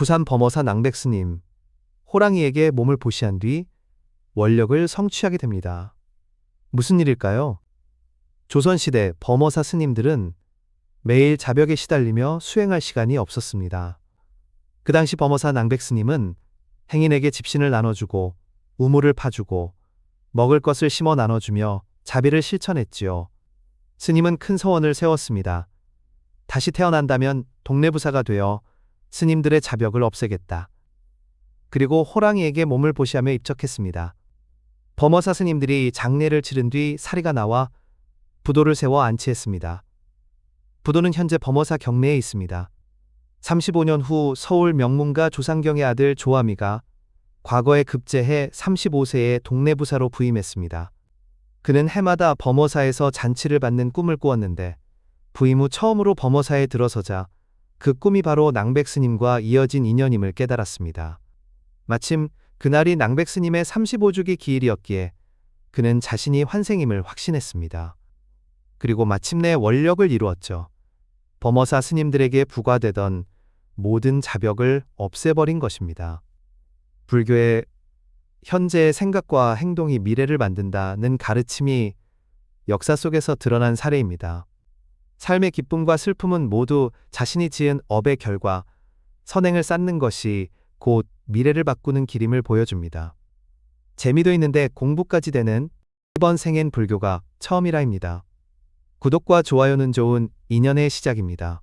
부산 범어사 낭백스님, 호랑이에게 몸을 보시한 뒤 원력을 성취하게 됩니다. 무슨 일일까요? 조선시대 범어사 스님들은 매일 자벽에 시달리며 수행할 시간이 없었습니다. 그 당시 범어사 낭백스님은 행인에게 집신을 나눠주고 우물을 파주고 먹을 것을 심어 나눠주며 자비를 실천했지요. 스님은 큰 서원을 세웠습니다. 다시 태어난다면 동네 부사가 되어 스님들의 자벽을 없애겠다. 그리고 호랑이에게 몸을 보시하며 입적했습니다. 범어사 스님들이 장례를 치른 뒤 사리가 나와 부도를 세워 안치했습니다. 부도는 현재 범어사 경내에 있습니다. 35년 후 서울 명문가 조상경의 아들 조아미가 과거에 급제해 35세에 동네 부사로 부임했습니다. 그는 해마다 범어사에서 잔치를 받는 꿈을 꾸었는데 부임 후 처음으로 범어사에 들어서자 그 꿈이 바로 낭백스님과 이어진 인연임을 깨달았습니다. 마침 그날이 낭백스님의 35주기 기일이었기에 그는 자신이 환생임을 확신했습니다. 그리고 마침내 원력을 이루었죠. 범어사 스님들에게 부과되던 모든 자벽을 없애버린 것입니다. 불교의 현재의 생각과 행동이 미래를 만든다는 가르침이 역사 속에서 드러난 사례입니다. 삶의 기쁨과 슬픔은 모두 자신이 지은 업의 결과, 선행을 쌓는 것이 곧 미래를 바꾸는 길임을 보여줍니다. 재미도 있는데 공부까지 되는 이번 생엔 불교가 처음이라입니다. 구독과 좋아요는 좋은 인연의 시작입니다.